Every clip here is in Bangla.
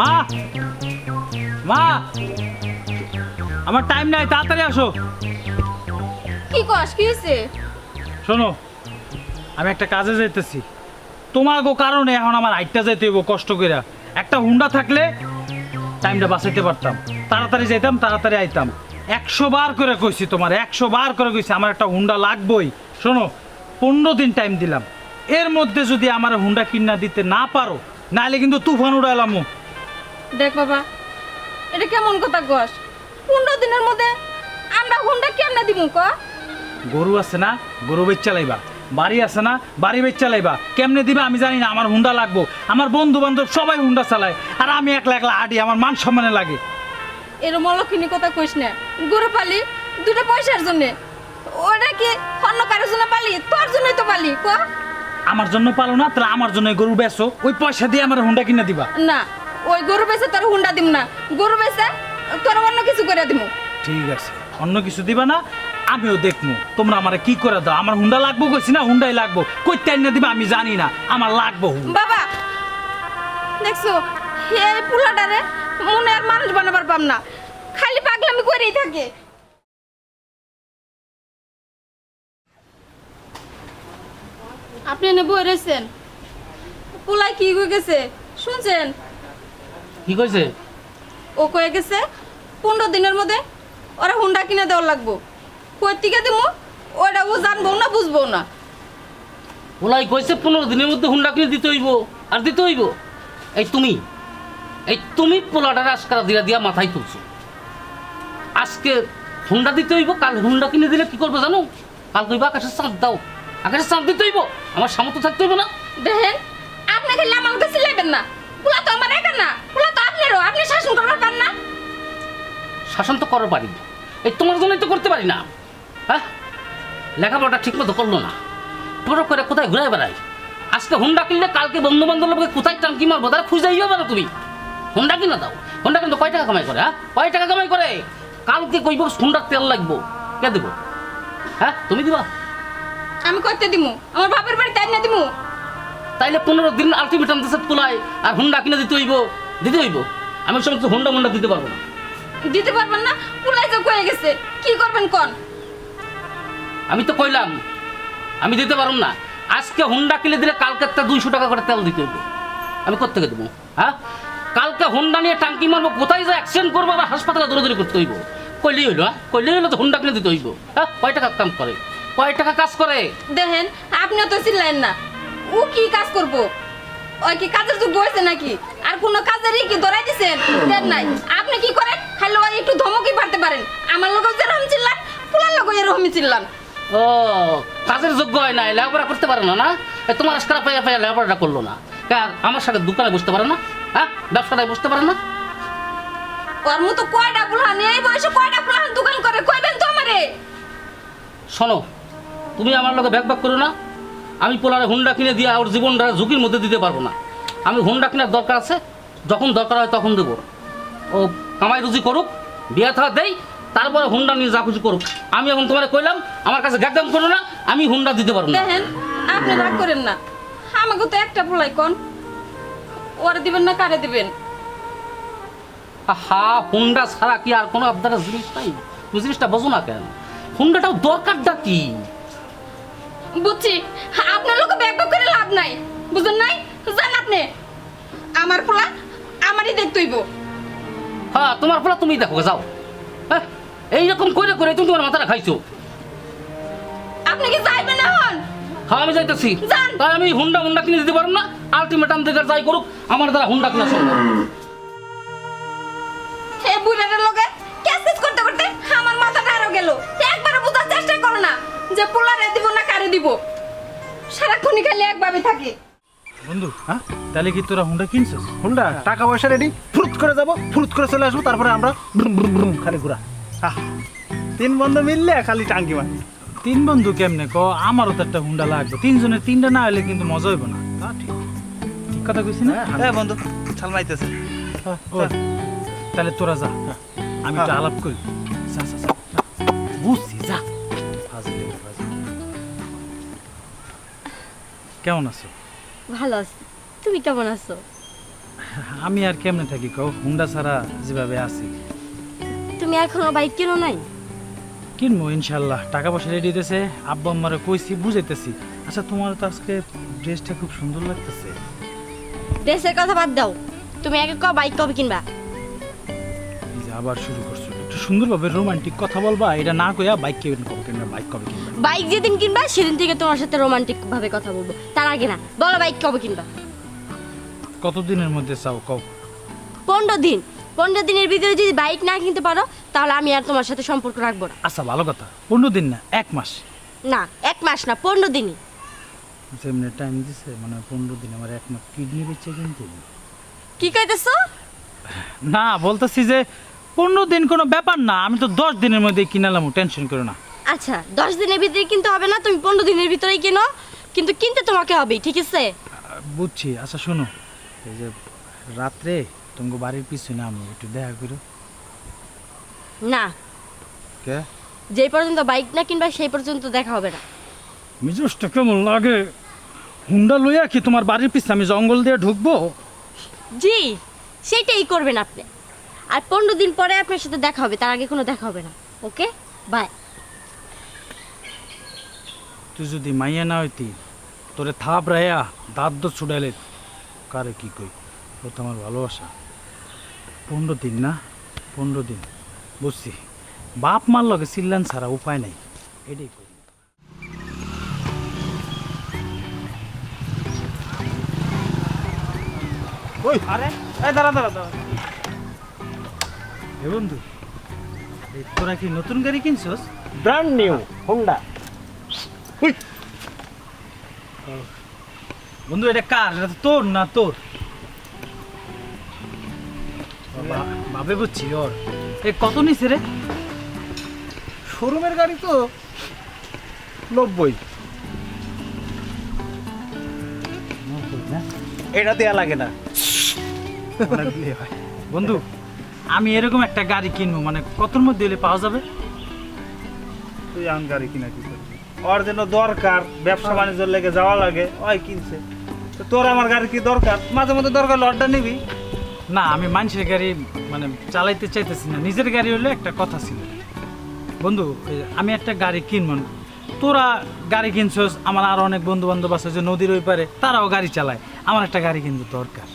মা! মা! আমার টাইম নাই তাড়াতাড়ি আসো। কি কস কি হয়েছে শোনো আমি একটা কাজে যাইতেছি। তোমার গো কারণে এখন আমার হাইটটা যাইতে হইব কষ্ট করে একটা হুন্ডা থাকলে টাইমটা বাঁচাইতে পারতাম। তাড়াতাড়ি যাইতাম তাড়াতাড়ি আইতাম। একশো বার করে কইছি তোমার একশো বার করে কইছি আমার একটা হুন্ডা লাগবই। শোনো পনেরো দিন টাইম দিলাম। এর মধ্যে যদি আমার হুন্ডা কিনা দিতে না পারো নাহলে কিন্তু তুফান উড়াইলাম দেখ বাবা এটা কেমন কথা কস? পনেরো দিনের মধ্যে আমরা হুন্ডা কেমনে দিব ক? গরু আছে না গরু বেচ চালাইবা বাড়ি আছে না বাড়ি বেচ চালাইবা কেমনে দিবা আমি জানি না আমার হুন্ডা লাগবো। আমার বন্ধু বান্ধব সবাই হুন্ডা চালায় আর আমি একলা একলা আডি আমার মান সম্মানে লাগে। এরম অলক্ষিনী কথা কইস না গরু পালি দুটো পয়সার জন্য। ওটা কি অন্য কারোর জন্য পালি? তোর জন্যই তো পালি ক? আমার জন্য পালো না তাহলে আমার জন্য গরু বেচো। ওই পয়সা দিয়ে আমার হুন্ডা কিনে দিবা। না ওই গরু বেচে তোর হুন্ডা দিম না। গরু বেচে তোর অন্য কিছু করে দিব ঠিক আছে অন্য কিছু দিবা না আমিও দেখব তোমরা আমার কি করে দাও? আমার হুন্ডা লাগবো কইছি না? হুন্ডাই লাগবো। কই টাইম না দিবা আমি জানি না। আমার লাগবো। বাবা দেখছ এই পুলাটারে মনে আর মানুষ বানাবার পাম না। খালি পাগলামি করেই থাকে। আপনি এনে বই রয়েছেন। পুলাই কি হয়ে গেছে? শুনছেন? কি কইছে? ও কয়ে গেছে পনেরো দিনের মধ্যে ওরা হুন্ডা কিনে দেওয়ার লাগবো। কই থেকে দিমু? ওটা ও জানব না বুঝব না। ওলাই কইছে পনেরো দিনের মধ্যে হুন্ডা কিনে দিতে হইব। আর দিতে হইব? এই তুমি এই তুমি পোলাটার আজকারা দিয়া দিয়া মাথায় তুলছো। আজকে হুন্ডা দিতে হইব কাল হুন্ডা কিনে দিলে কি করব জানো? কাল কইবা আকাশের চাঁদ দাও। আকাশের চাঁদ দিতে হইব আমার সামর্থ্য থাকতে হইব না। দেখেন আপনি খালি আমাকে সিলাইবেন না। পুলা তো আমার একা না পুলা তো আপনারও আপনি শাসন করবার পান না। শাসন তো করার পারি। এই তোমার জন্যই তো করতে পারি না। হ্যাঁ? লেখাপড়াটা ঠিক মতো করল না। টোটো করে কোথায় ঘুরে বেড়াই আজকে হুন্ডা কিনলে কালকে বন্ধু বান্ধব লোকে কোথায় টাঙ্কি মারবো? তারা খুঁজে যাবে না তুমি। হুন্ডা কিনা দাও। হুন্ডা কিন্তু কয় টাকা কামাই করে হ্যাঁ? কয় টাকা কামাই করে? কালকে কইব হুন্ডার তেল লাগবো। কে দেবো? হ্যাঁ? তুমি দিবা? আমি করতে দিমু। আমার বাপের বাড়ি তাই না দিমু। তাইলে পনেরো দিন আলটিমেটাম দেশে তোলায় আর হুন্ডা কিনে দিতে হইব। দিতে হইব। আমি সমস্ত হুন্ডা মুন্ডা দিতে পারব না। দিতে পারবেন না? পুলাই যে কয়ে গেছে কি করবেন কোন? আমি তো কইলাম আমি দিতে পারব না। আজকে হুন্ডা কিনে দিলে কালকে একটা দুইশো টাকা করে তেল দিতে হইবে। আমি কোথেকে দেবো? হ্যাঁ? কালকে হুন্ডা নিয়ে টাঙ্কি মারবো কোথায় যে অ্যাক্সিডেন্ট করব আবার হাসপাতালে দৌড়াদৌড়ি করতে হইব? কইলেই হইল হ্যাঁ? কইলেই হইল তো হুন্ডা কিনে দিতে হইব। হ্যাঁ? কয় টাকা কাম করে? কয় টাকা কাজ করে? দেখেন আপনিও তো চিল্লেন না। ও কি কাজ করব? ওই কি কাজের যুগ হয়েছে নাকি? আর কোন কাজেরই কি ধরাই দিছেন? দেন নাই। আপনি কি করেন? খালি ওই একটু ধমকি পারতে পারেন। আমার লোক যেরকম চিল্লান পুলার লোক এরকম চিল্লান। ও কাজের যোগ্য হয় না লেখাপড়া করতে পারে না না? এ তোমার আজকাল পাইয়া পাইয়া লেখাপড়াটা করল না। কা আমার সাথে দোকানে বসতে পারে না হ্যাঁ? ব্যবসাটায় বসতে পারে না? ওর মতো কয়টা পুলান এই বয়সে কয়টা পুলান দোকান করে? কইবেন তো আমারে। শোনো তুমি আমার লোকে ব্যাক ব্যাক করো না। আমি পোলারে হুন্ডা কিনে দিয়ে ওর জীবনটা ঝুঁকির মধ্যে দিতে পারব না। আমি হুন্ডা কেনার দরকার আছে যখন দরকার হয় তখন দেবো। ও কামাই রুজি করুক বিয়ে থা দেই তারপরে হুন্ডা নিয়ে যা কিছু করুক। আমি এখন তোমার কইলাম আমার কাছে একদম করো না আমি হুন্ডা দিতে পারব না। দেখেন আপনি রাগ করেন না। আমাকে তো একটা পুলাই কোন। ওরে দিবেন না কারে দিবেন? হা হুন্ডা ছাড়া কি আর কোনো আপনারা জিনিস নাই? তুমি জিনিসটা বোঝো না কেন? হুন্ডাটাও দরকারটা কি? বুঝছি? আপনার লোক করে লাভ নাই। বুঝুন নাই? জান আপনি। আমার পোলা আমারই হ্যাঁ তোমার পোলা তুমি দেখো যাও। হ্যাঁ এইরকম করে করে তুমি তোমার মাথাটা খাইছো। আপনি কি যাইবেন এখন? হ্যাঁ আমি যাইতেছি। তাই আমি হুন্ডা হুন্ডা কিনে দিতে পারব না। আলটিমেটাম থেকে যাই করুক আমার দ্বারা হুন্ডা কিনা সম্ভব। হে বুড়াটার লগে ক্যাসেজ করতে করতে আমার মাথাটা আরও গেল। একবারও বোঝার চেষ্টা করো না যে পোলারে দিব। সারাক্ষণই খালি একভাবে থাকে। বন্ধু হ্যাঁ? তাহলে কি তোরা হুন্ডা কিনছিস? হুন্ডা টাকা পয়সা রেডি ফুরুত করে যাব ফুরুত করে চলে আসব তারপরে আমরা খালি ঘুরা। আহ, তিন বন্ধু মিললে খালি টাঙ্কি মারি তিন বন্ধু কেমনে ক? আমারও তো একটা হুন্ডা লাগবে। তিনজনের তিনটা না হলে কিন্তু মজা হইব না। হ্যাঁ, ঠিক। ঠিক কথা কইছি না? হ্যাঁ বন্ধু ছাল মাইতেছে। তাহলে তোরা যা। আমি একটু হ্যাঁ। আলাপ করি। কেমন আছো? ভালো আছি। তুমি কেমন আছো? আমি আর কেমনে থাকি কও? হুন্ডা ছাড়া যেভাবে আছি। তুমি এখনও বাইক কেনো নাই? কিনবো ইনশাল্লাহ টাকা পয়সা রেডি দিতেছে আব্বা আম্মারে কইছি বুঝাইতেছি। আচ্ছা তোমার তো আজকে ড্রেসটা খুব সুন্দর লাগতেছে। দেশের কথা বাদ দাও। তুমি আগে ক বাইক কবে কিনবা? এই যে আবার শুরু করছ। সুন্দরভাবে রোমান্টিক কথা বলবা এটা না কইয়া বাইক কেবেন কবে কিনবা বাইক কবে কিনবা? বাইক যেদিন কিনবা সেদিন থেকে তোমার সাথে রোমান্টিক ভাবে কথা বলব। তার আগে না বলো বাইক কবে কিনবা? কতদিনের মধ্যে চাও কও? পনেরো দিন। পনেরো দিনের ভিতরে যদি বাইক না কিনতে পারো তাহলে আমি আর তোমার সাথে সম্পর্ক রাখব না। আচ্ছা ভালো কথা। পনেরো দিন না এক মাস? না এক মাস না পনেরো দিনই। যেমনি টাইম দিছে মানে পনেরো দিন আমার এক মাস। কিডনি বেচে কিনতে কি কইতেছো? না বলতেছি যে পনেরো দিন কোনো ব্যাপার না আমি তো দশ দিনের মধ্যে কিনালাম টেনশন করো না। আচ্ছা দশ দিনের ভিতরে কিনতে হবে না তুমি পনেরো দিনের ভিতরেই কিনো কিন্তু কিনতে তোমাকে হবে ঠিক আছে? বুঝছি আচ্ছা শোনো এই যে রাত্রে তোমাকে বাড়ির পিছনে আমি একটু দেখা করো। না। কে? যে পর্যন্ত বাইক না কিনবা সেই পর্যন্ত দেখা হবে না। মিজোসটা কেমন লাগে? হুন্ডা লইয়া কি তোমার বাড়ির পিছনে আমি জঙ্গল দিয়ে ঢুকবো? জি সেটাই করবেন আপনি। আর পনেরো দিন পরে আপনার সাথে দেখা হবে তার আগে কোনো দেখা হবে না। ওকে? বাই তুই যদি মাইয়া না হইতি তোরে থাপ রায়া দাঁত দো ছুটাইলে কারে কি কই? ও তো আমার ভালোবাসা। পনেরো দিন না? পনেরো দিন। বুঝছি। বাপ মার লগে চিল্লান ছাড়া উপায় নাই। এটাই কই? ওই। আরে এই দাঁড়া দাঁড়া দাঁড়া। এ বন্ধু এই তোরা কি নতুন গাড়ি কিনছস? ব্র্যান্ড নিউ হোন্ডা বন্ধু এটা কার? এটা তো তোর না তোর? ভাবে বুঝছি ওর এ কত নিছে রে? শোরুমের গাড়ি তো নব্বই। এটা দেয়া লাগে না। বন্ধু আমি এরকম একটা গাড়ি কিনবো মানে কতর মধ্যে হলে পাওয়া যাবে? তুই আন গাড়ি কিনা কি করবি? ওর জন্য দরকার ব্যবসা বাণিজ্যের লেগে যাওয়া লাগে ওই কিনছে। তো তোর আমার গাড়ি কি দরকার? মাঝে মধ্যে দরকার লডটা নিবি। না আমি মানুষের গাড়ি মানে চালাইতে চাইতেছি না। নিজের গাড়ি হলে একটা কথা ছিল। বন্ধু আমি একটা গাড়ি কিনবো। তোরা গাড়ি কিনছস আমার আরও অনেক বন্ধু বান্ধব আছে যে নদীর ওই পারে তারাও গাড়ি চালায়। আমার একটা গাড়ি কিন্তু দরকার।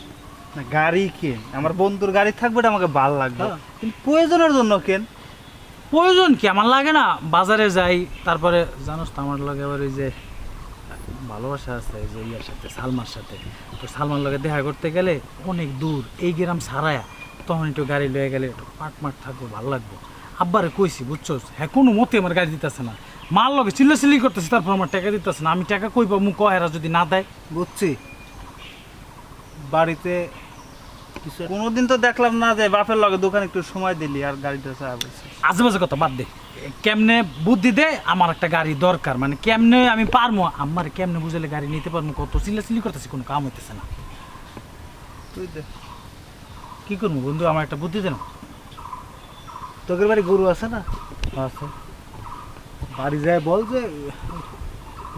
না গাড়ি কেন? আমার বন্ধুর গাড়ি থাকবে এটা আমাকে ভালো লাগবে। হ্যাঁ। কিন্তু প্রয়োজনের জন্য কেন? প্রয়োজন কি? আমার লাগে না বাজারে যাই তারপরে জানোস তো আমার লাগে আবার ওই যে ভালোবাসা আছে যে ইয়ার সাথে সালমার সাথে। তো সালমার লগে দেখা করতে গেলে অনেক দূর এই গ্রাম সারায়া তখন একটু গাড়ি লয়ে গেলে একটু পাট মাঠ থাকব ভালো লাগবো। আব্বারে কইছি বুঝছ হ্যাঁ কোনো মতে আমার গাড়ি দিতেছে না। মার লগে চিল্লা চিল্লি করতেছে তারপর আমার টাকা দিতেছে না। আমি টাকা কই পাবো কহেরা যদি না দেয়। বুঝছি। বাড়িতে কোনোদিন তো দেখলাম না যে বাপের লগে দোকানে একটু সময় দিলি আর গাড়িটা চাপ আজেবাজে কথা বাদ দে। কেমনে বুদ্ধি দে আমার একটা গাড়ি দরকার। মানে কেমনে আমি পারব আমার কেমনে বুঝলে গাড়ি নিতে পারব কত চিল্লা চিল্লি করতেছি কোনো কাম হইতেছে না। তুই দে। কি করব বন্ধু? আমার একটা বুদ্ধি দেন তোদের বাড়ি গরু আছে না? আচ্ছা বাড়ি যায় বল যে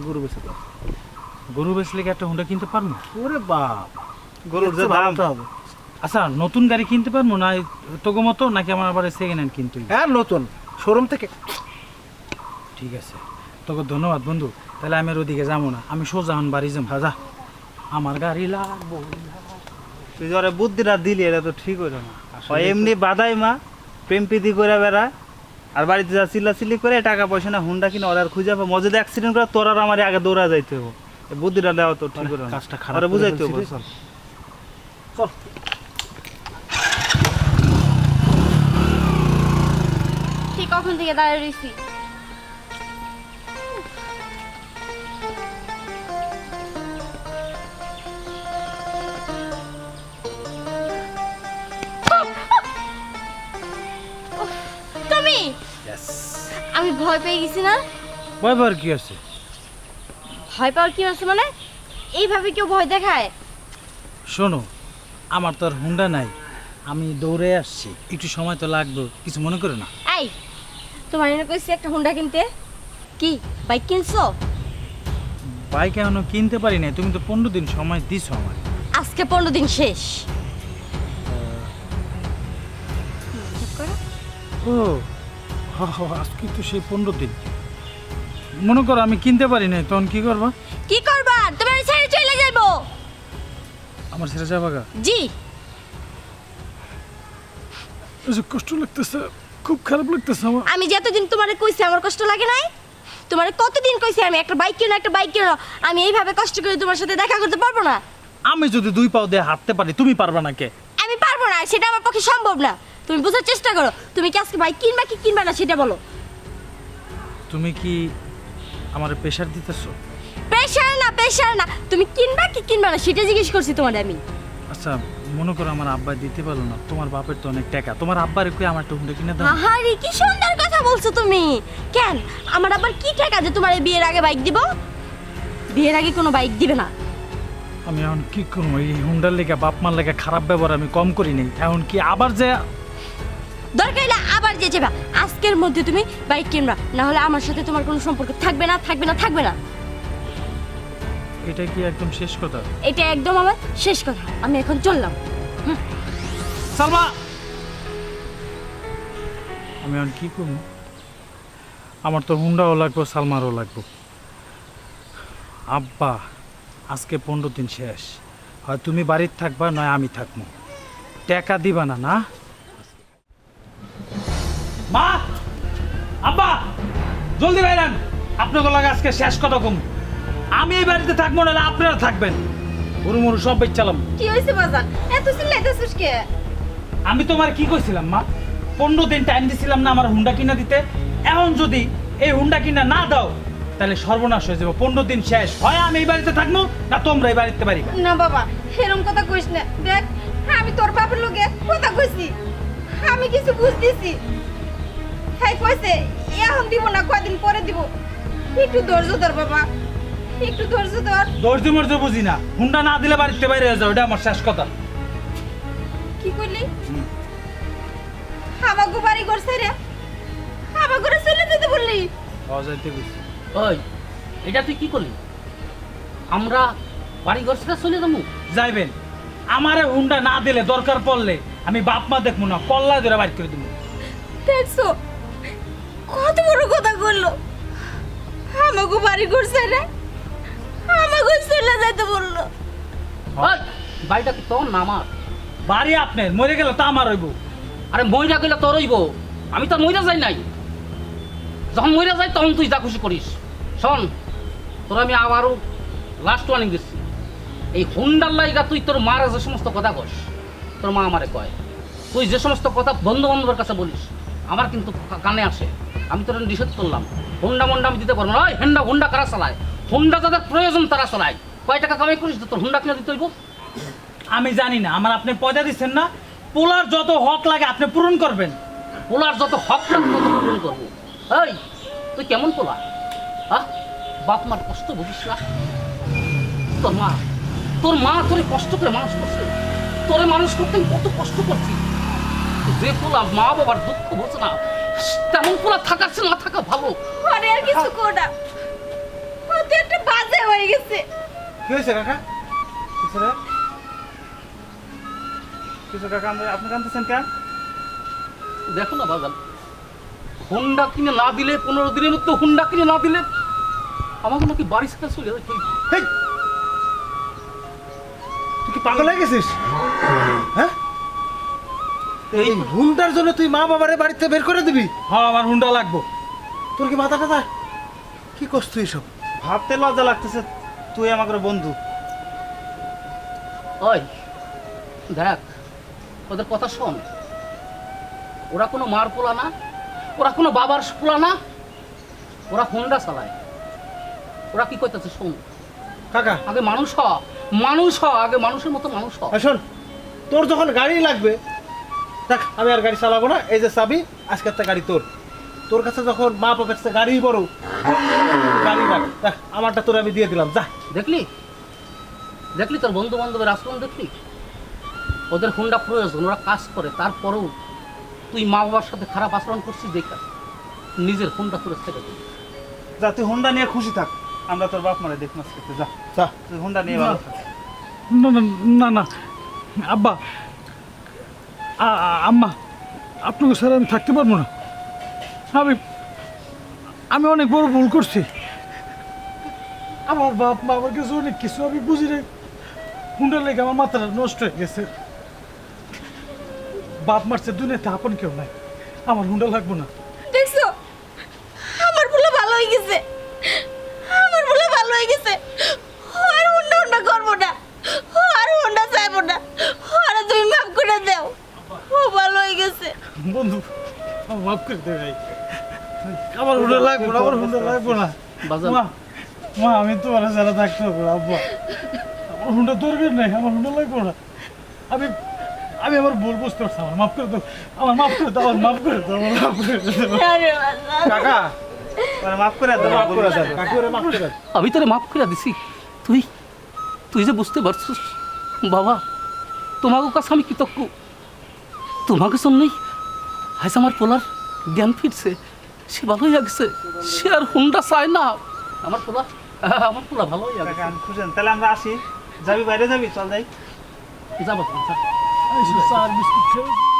গরু বেঁচে গরু বেচলে কি একটা হুন্ডা কিনতে পারব ওরে বাপ গরুর যে দাম। হবে। আচ্ছা নতুন গাড়ি কিনতে পারব না তোগো মতো নাকি আমার আবার সেকেন্ড হ্যান্ড কিনতে হইবে? হ্যাঁ নতুন। শোরুম থেকে। ঠিক আছে। তোকে ধন্যবাদ বন্ধু। তাহলে আমি আর ওদিকে যাব না। আমি সোজা হন বাড়ি যাম হাজা আমার গাড়ি লাগবো। তুই যারা বুদ্ধিটা দিলি এটা তো ঠিক হইল না। হয় এমনি বাদাই মা প্রেম প্রীতি করে বেড়ায়। আর বাড়িতে যা চিল্লা চিল্লি করে টাকা পয়সা না হুন্ডা কিনে ওরা আর খুঁজে পাবো। মজুদ অ্যাক্সিডেন্ট করে তোর আর আমার আগে দৌড়া যাইতে হব এই বুদ্ধিটা দেওয়া তো ঠিক হলো না। কাজটা খারাপ করে বুঝাইতে ফেলছি হবে চল। চল। ঠিক কখন থেকে দাঁড়িয়ে রয়েছি তুমি আমি ভয় পেয়ে গেছি না? কয়বার কি আছে? ভয় পাওয়ার কি আছে মানে? এইভাবে কেউ ভয় দেখায়? শোনো আমার তো আর হুন্ডা নাই। আমি দৌড়ে আসছি। একটু সময় তো লাগবে কিছু মনে করে না। তোমার এনে কইছি একটা হুন্ডা কিনতে? কি বাইক কিনছো? বাইক এখনও কিনতে পারি নাই তুমি তো পনেরো দিন সময় দিছো আমার আজকে পনেরো দিন শেষ। ও আজকে তো সেই পনেরো দিন। মনে করো আমি কিনতে পারি নাই তখন কি করবা? কি করবা? তোমার ছেড়ে চলে যাইবো আমার ছেড়ে যাবা জি। কষ্ট লাগতেছে। খুব খারাপ লাগতেছে আমার। আমি যতদিন তোমারে কইছি আমার কষ্ট লাগে নাই তোমারে কতদিন কইছি আমি একটা বাইক কিনো একটা বাইক কিনো আমি এইভাবে কষ্ট করে তোমার সাথে দেখা করতে পারব না। আমি যদি দুই পাও দিয়ে হাঁটতে পারি তুমি পারবা না কে? আমি পারব না সেটা আমার পক্ষে সম্ভব না। তুমি বোঝার চেষ্টা করো তুমি কি আজকে বাইক কিনবা কি কিনবা না সেটা বলো। তুমি কি আমার প্রেশার দিতেছো? প্রেশার না প্রেশার না। তুমি কিনবা কি কিনবা না সেটা জিজ্ঞেস করছি তোমার আমি। আচ্ছা মনে করো আমার আব্বা দিতে পারল না। তোমার বাপের তো অনেক টাকা। তোমার আব্বার কই আমার হুন্ডা কিনে দাও। আহারে কি সুন্দর কথা বলছো তুমি। কেন? আমার আবার কি টাকা যে তোমার এই বিয়ের আগে বাইক দিব? বিয়ের আগে কোনো বাইক দিবে না। আমি এখন কি করব? এই হুন্ডার লেগে বাপ মার লেগে খারাপ ব্যবহার আমি কম করি নাই। এখন কি আবার যে দরকার হলে আবার যে যাবা। আজকের মধ্যে তুমি বাইক কিনবা। না হলে আমার সাথে তোমার কোনো সম্পর্ক থাকবে না থাকবে না থাকবে না। এটা কি একদম শেষ কথা? এটা একদম আমার শেষ কথা। আমি এখন চললাম। সালমা! আমি এখন কি করব? আমার তো হুন্ডাও লাগবো সালমারও লাগবো। আব্বা আজকে পনেরো দিন শেষ। হয় তুমি বাড়ির থাকবা নয় আমি থাকব। টাকা দিবা না না? মা! আব্বা! জলদি বাইরান। আপনাকে লাগে আজকে শেষ কথা কম। আমি এই বাড়িতে থাকব না আপনারা থাকবেন। গরু মরু সব বেচালাম কি হয়েছে বাজান এত চিল্লাইতেছিস কে? আমি তোমার কি কইছিলাম মা? পনেরো দিন টাইম দিছিলাম না আমার হুন্ডা কিনা দিতে। এখন যদি এই হুন্ডা কিনা না দাও তাহলে সর্বনাশ হয়ে যাব। পনেরো দিন শেষ। হয় আমি এই বাড়িতে থাকব না তোমরা এই বাড়িতে পারিবা না বাবা এরকম কথা কইস না। দেখ আমি তোর বাপের লোকে কথা কইছি। আমি কিছু বুঝতেছি। হ্যাঁ কইছে এখন দিব না কয়দিন পরে দিব। একটু ধৈর্য ধর বাবা। একটু ধৈর্য ধর। দর্জি মর্জি বুঝি না। হুন্ডা না দিলে বাড়িতে বাইরে হয়ে যাও এটা আমার শেষ কথা। কি করলি? আমাকে বাড়ি করছে রে আমার ঘরে চলে যেতে বললি। অজাইতে বুঝি ওই এটা তুই কি করলি? আমরা বাড়ি ঘর সেটা চলে যাব? যাইবেন। আমারে হুন্ডা না দিলে দরকার পড়লে আমি বাপ মা দেখব না কল্লা ধরে বাইর করে দেবো। দেখছ? কত বড় কথা বলল। আমাকে বাড়ি করছে রে আমাকে চলে যেতে বলল। বাড়িটা কি তোর না আমার? বাড়ি আপনার, মরে গেলে তা আমার হইব। আরে মইরা গেলে তোর হইব। আমি তো মইরা যাই নাই। যখন মইরা যাই, তখন তুই যা খুশি করিস। শোন, তোর আমি আবারও লাস্ট ওয়ার্নিং দিচ্ছি। এই হুন্ডার লাইগা তুই, তোর মার যে সমস্ত কথা কস, তোর মা আমারে কয়। তুই যে সমস্ত কথা বন্ধু বান্ধবের কাছে বলিস, আমার কিন্তু কানে আসে। আমি তোর নিষেধ করলাম। হুন্ডা মন্ডা আমি দিতে পারব না। হেন্ডা হুন্ডা কারা চালায়? হুন্ডা যাদের প্রয়োজন তারা চালায়। কয় টাকা কামাই করিস তোর হুন্ডা কিনে দিতে হইব? আমি জানি না আমার আপনি পয়দা দিচ্ছেন না। পোলার যত হক লাগে আপনি পূরণ করবেন। পোলার যত হক লাগবে তত পূরণ করব। এই তুই কেমন পোলা? হ্যাঁ বাপ মার কষ্ট বুঝিস না? তোর মা তোর মা তোরে কষ্ট করে মানুষ করছে। তোরে মানুষ করতে কত কষ্ট করছি। যে পোলা মা বাবার দুঃখ বোঝে না তেমন পোলা থাকার না থাকা ভালো। আরে আর কিছু কোনা ও একটা বাজে হয়ে গেছে। কি হয়েছে কাকা? কিছু রে? কিছু কাকা? আমরা আপনি কানতেছেন কেন? দেখো না বাজান হুন্ডা কিনে না দিলে পনেরো দিনের মধ্যে হুন্ডা কিনে না দিলে আমাকে নাকি বাড়ি থেকে চলে যাবে। হেই! তুই কি পাগল হয়ে গেছিস? হ্যাঁ? এই হুন্ডার জন্য তুই মা বাবারে বাড়িতে বের করে দিবি? হ্যাঁ আমার হুন্ডা লাগবো। তোর কি মাথা টাথা? কি করছ তুই এসব? ভাবতে লজ্জা লাগতেছে তুই আমার বন্ধু। ওই দেখ ওদের কথা শোন। ওরা কোনো মার পোলা না ওরা কোনো বাবার পোলা না ওরা হোন্ডা চালায়। ওরা কি করতেছে শোন? কাকা। আগে মানুষ হ মানুষ হ আগে মানুষের মতো মানুষ হ। শোন তোর যখন গাড়ি লাগবে দেখ আমি আর গাড়ি চালাবো না এই যে চাবি আজকে একটা গাড়ি তোর। তোর কাছে যখন মা বাপের গাড়ি বড়। আমারটা তোর আমি দিয়ে দিলাম যা। দেখলি? দেখলি তোর বন্ধু বান্ধবের আচরণ দেখলি? ওদের হোন্ডা প্রয়োজন ওরা কাজ করে তারপরেও তুই মা বাবার সাথে খারাপ আচরণ করছিস দেখা। নিজের হোন্ডা তোর দিলি। যা তুই হুন্ডা নিয়ে খুশি থাক আমরা তোর বাপ মারে দেখমাস করতে যা। যা। তুই হুন্ডা নিয়ে ভালো থাক। না না না না। আব্বা আম্মা আপনাকে স্যার আমি থাকতে পারব না। আমি আমি অনেক বড় ভুল করছি। আমার বাপ মা আমার কাছে অনেক কিছু আমি বুঝি রে হুন্ডার লেগে আমার মাথাটা নষ্ট হয়ে গেছে। বাপ মারছে দুনিয়াতে আপন কেউ নাই। আমার হুন্ডা লাগবো না। দেখছ? আমার বলে ভালো হয়ে গেছে। আমার বলে ভালো হয়ে গেছে। আর হুন্ডা হুন্ডা করব না। আর হুন্ডা চাইব না। আরে তুমি মাফ করে দাও। ও ভালো হয়ে গেছে। বন্ধু আমার মাফ করে দে ভাই। আমার হুন্ডা লাগবো না আমার হুন্ডা লাগবো না। বাজান। মা আমি তোমার যারা থাকতে হবে আব্বা। আমার হুন্ডা দরকার নেই আমার হুন্ডা লাগবো না। আমি আমি আমার ভুল বুঝতে পারছি আমার মাফ করে দাও। আমার মাফ করে দাও আমার মাফ করে দাও আমার মাফ করে দাও। কাকা। মাফ করে দাও মাফ করে দেন কাকুরে মাফ করে দেন আমি তোরে মাফ করে দিছি। তুই তুই যে বুঝতে পারছিস বাবা তোমাকে কাছে আমি কৃতজ্ঞ। তোমাকে জন্যই আজ আমার পোলার জ্ঞান ফিরছে। সে ভালো হয়ে গেছে সে আর হুন্ডা চায় না। আমার পোলা আমার পোলা ভালো খুঁজেন তাহলে আমরা আসি। যাবি বাইরে যাবি? চল যাই। যাব স্যার বিস্কুট খেয়ে